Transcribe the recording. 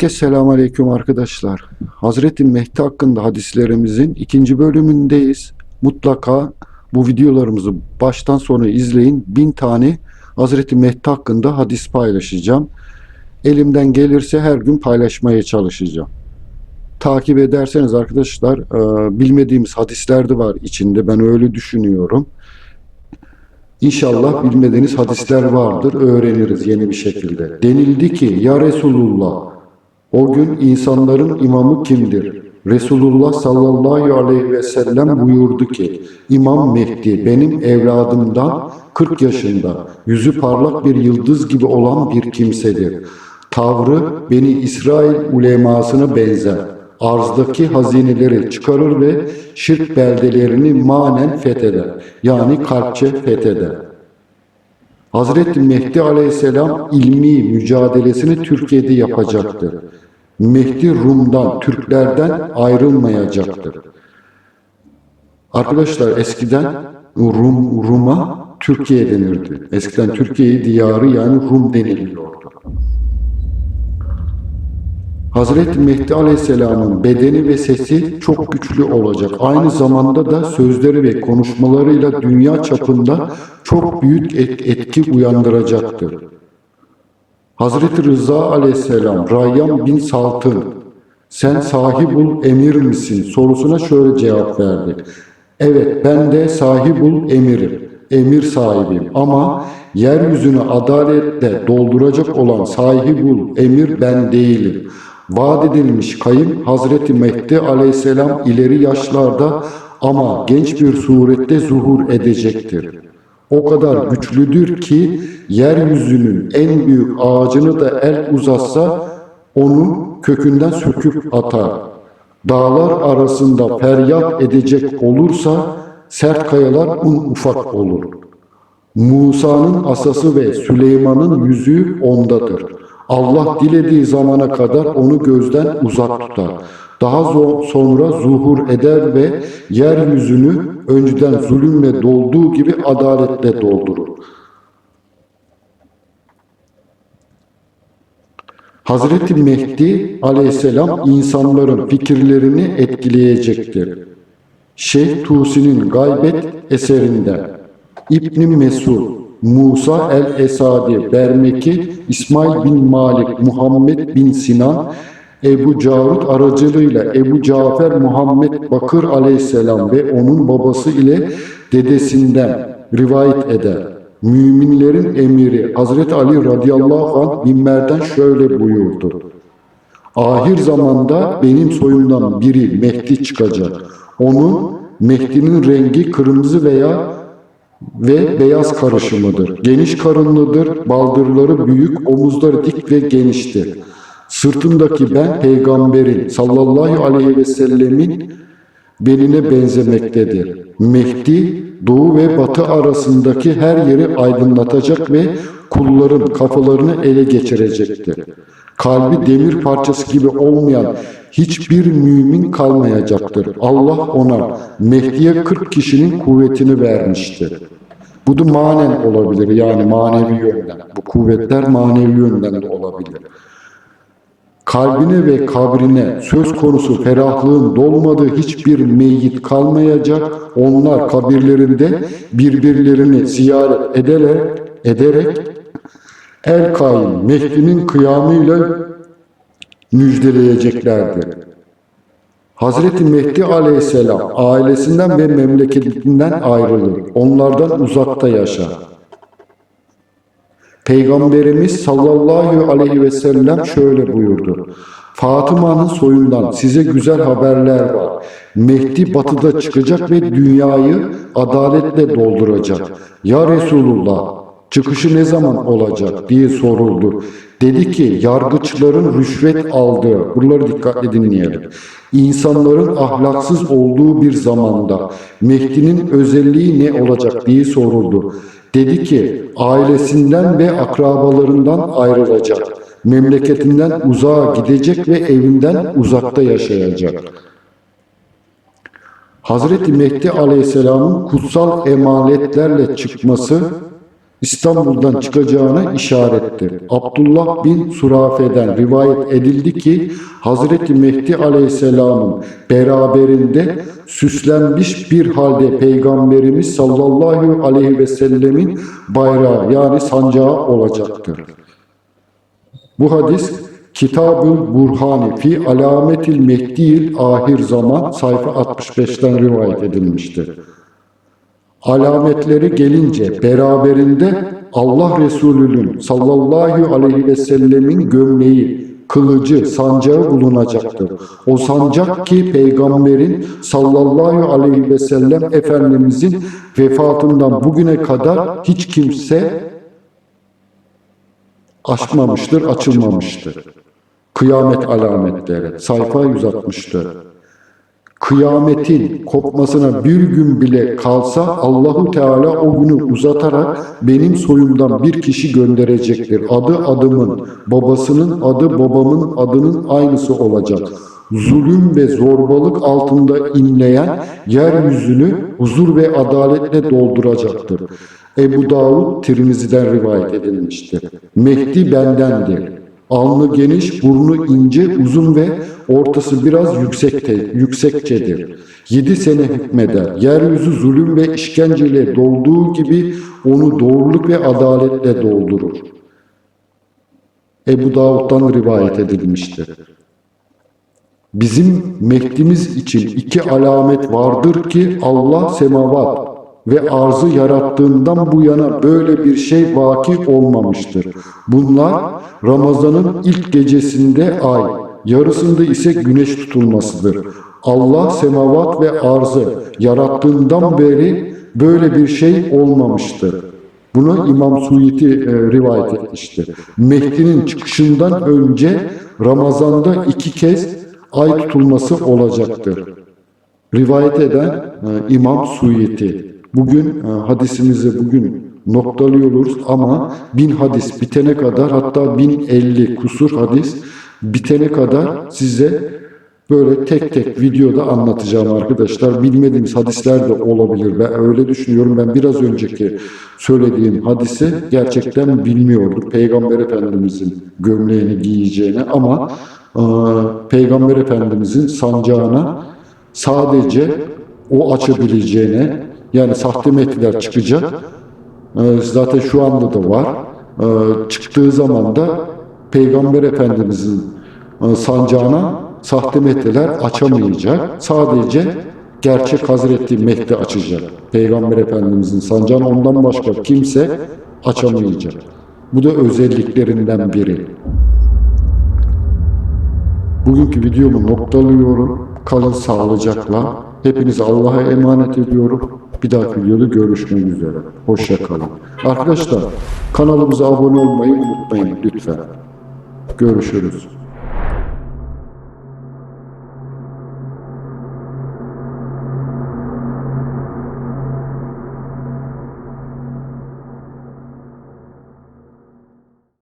Herkes selamun aleyküm arkadaşlar. Hazreti Mehdi hakkında hadislerimizin ikinci bölümündeyiz. Mutlaka bu videolarımızı baştan sona izleyin. Bin tane Hazreti Mehdi hakkında hadis paylaşacağım. Elimden gelirse her gün paylaşmaya çalışacağım. Takip ederseniz arkadaşlar e, bilmediğimiz hadisler de var içinde. Ben öyle düşünüyorum. İnşallah bilmediğiniz hadisler vardır, öğreniriz yeni bir şekilde. Denildi ki, ya Resulullah, o gün insanların imamı kimdir? Resulullah sallallahu aleyhi ve sellem buyurdu ki, İmam Mehdi benim evladımdan 40 yaşında, yüzü parlak bir yıldız gibi olan bir kimsedir. Tavrı Beni İsrail ulemasına benzer. Arzdaki hazineleri çıkarır ve şirk beldelerini manen fetheder. Yani kalpçe fetheder. Hazreti Mehdi Aleyhisselam ilmi mücadelesini Türkiye'de yapacaktır. Mehdi Rum'dan, Türklerden ayrılmayacaktır. Arkadaşlar eskiden Rum Rum'a Türkiye denirdi. Eskiden Türkiye'yi diyarı yani Rum deniliyordu. Hazreti Mehdi Aleyhisselam'ın bedeni ve sesi çok güçlü olacak. Aynı zamanda da sözleri ve konuşmalarıyla dünya çapında çok büyük et- etki uyandıracaktır. Hazreti Rıza Aleyhisselam, Rayyan bin Saltın, sen sahibul emir misin sorusuna şöyle cevap verdi. Evet ben de sahibul emirim, emir sahibiyim ama yeryüzünü adaletle dolduracak olan sahibul emir ben değilim. Vaat edilmiş kayım Hazreti Mehdi aleyhisselam ileri yaşlarda ama genç bir surette zuhur edecektir. O kadar güçlüdür ki yeryüzünün en büyük ağacını da el uzatsa onu kökünden söküp atar. Dağlar arasında feryat edecek olursa sert kayalar un ufak olur. Musa'nın asası ve Süleyman'ın yüzüğü ondadır. Allah dilediği zamana kadar onu gözden uzak tutar. Daha sonra zuhur eder ve yeryüzünü önceden zulümle dolduğu gibi adaletle doldurur. Hazreti Mehdi aleyhisselam insanların fikirlerini etkileyecektir. Şeyh Tusi'nin gaybet eserinde İbn Mesud, Musa el-Esadi, Bermeki, İsmail bin Malik, Muhammed bin Sinan, Ebu Carut aracılığıyla Ebu Cafer Muhammed Bakır aleyhisselam ve onun babası ile dedesinden rivayet eder. Müminlerin emiri Hazreti Ali radıyallahu anh minberden şöyle buyurdu. Ahir zamanda benim soyumdan biri Mehdi çıkacak. Onun Mehdi'nin rengi kırmızı veya ve beyaz karışımıdır. Geniş karınlıdır, baldırları büyük, omuzları dik ve geniştir. Sırtındaki ben peygamberin sallallahu aleyhi ve sellemin beline benzemektedir. Mehdi doğu ve batı arasındaki her yeri aydınlatacak ve kulların kafalarını ele geçirecektir. Kalbi demir parçası gibi olmayan hiçbir mümin kalmayacaktır. Allah ona Mehdi'ye 40 kişinin kuvvetini vermiştir. Bu da manen olabilir yani manevi yönden. Bu kuvvetler manevi yönden de olabilir kalbine ve kabrine söz konusu ferahlığın dolmadığı hiçbir meyyit kalmayacak. Onlar kabirlerinde birbirlerini ziyaret ederek, ederek El Kaim Mehdi'nin kıyamıyla müjdeleyeceklerdir. Hazreti Mehdi aleyhisselam ailesinden ve memleketinden ayrılır. Onlardan uzakta yaşar. Peygamberimiz sallallahu aleyhi ve sellem şöyle buyurdu. Fatıma'nın soyundan size güzel haberler var. Mehdi batıda çıkacak ve dünyayı adaletle dolduracak. Ya Resulullah çıkışı ne zaman olacak diye soruldu. Dedi ki yargıçların rüşvet aldığı, buraları dikkatle dinleyelim. İnsanların ahlaksız olduğu bir zamanda Mehdi'nin özelliği ne olacak diye soruldu. Dedi ki ailesinden ve akrabalarından ayrılacak. Memleketinden uzağa gidecek ve evinden uzakta yaşayacak. Hazreti Mehdi Aleyhisselam'ın kutsal emaletlerle çıkması İstanbul'dan çıkacağına işarettir. Abdullah bin Surafe'den rivayet edildi ki Hazreti Mehdi Aleyhisselam'ın beraberinde süslenmiş bir halde Peygamberimiz sallallahu aleyhi ve sellemin bayrağı yani sancağı olacaktır. Bu hadis Kitabül Burhani fi alametil Mehdi'il ahir zaman sayfa 65'ten rivayet edilmiştir. Alametleri gelince beraberinde Allah Resulü'nün sallallahu aleyhi ve sellemin gömleği, kılıcı, sancağı bulunacaktır. O sancak ki peygamberin sallallahu aleyhi ve sellem Efendimizin vefatından bugüne kadar hiç kimse açmamıştır, açılmamıştır. Kıyamet alametleri sayfa 164. Kıyametin kopmasına bir gün bile kalsa Allahu Teala o günü uzatarak benim soyumdan bir kişi gönderecektir. Adı adımın, babasının adı babamın adının aynısı olacak. Zulüm ve zorbalık altında inleyen yeryüzünü huzur ve adaletle dolduracaktır. Ebu Davud Tirmizi'den rivayet edilmiştir. Mehdi bendendir. Alnı geniş, burnu ince, uzun ve ortası biraz yüksekte, yüksekçedir. Yedi sene hükmeder. Yeryüzü zulüm ve işkenceyle dolduğu gibi onu doğruluk ve adaletle doldurur. Ebu Davud'dan rivayet edilmiştir. Bizim Mehdi'miz için iki alamet vardır ki Allah semavat ve arzı yarattığından bu yana böyle bir şey vaki olmamıştır. Bunlar Ramazan'ın ilk gecesinde ay, yarısında ise güneş tutulmasıdır. Allah semavat ve arzı yarattığından beri böyle bir şey olmamıştır. Bunu İmam Suyuti e, rivayet etmiştir. Mehdi'nin çıkışından önce Ramazan'da iki kez ay tutulması olacaktır. Rivayet eden e, İmam Suyuti. Bugün e, hadisimizi bugün noktalıyoruz ama bin hadis bitene kadar hatta bin elli kusur hadis bitene kadar size böyle tek tek videoda anlatacağım arkadaşlar. Bilmediğimiz hadisler de olabilir. Ben öyle düşünüyorum. Ben biraz önceki söylediğim hadisi gerçekten bilmiyordum. Peygamber Efendimizin gömleğini giyeceğini ama e, Peygamber Efendimizin sancağına sadece o açabileceğine yani sahte mehdiler çıkacak. Ee, Zaten şu anda da var. Ee, Çıktığı zaman da Peygamber Efendimizin e, sancağına sahte mehdiler açamayacak. Sadece gerçek Hazreti Mehdi açacak. Peygamber Efendimizin sancağını ondan başka kimse açamayacak. Bu da özelliklerinden biri. Bugünkü videomu noktalıyorum. Kalın sağlıcakla. Hepinizi Allah'a emanet ediyorum. Bir dahaki videoda görüşmek üzere. Hoşça kalın. Arkadaşlar kanalımıza abone olmayı unutmayın lütfen. Görüşürüz.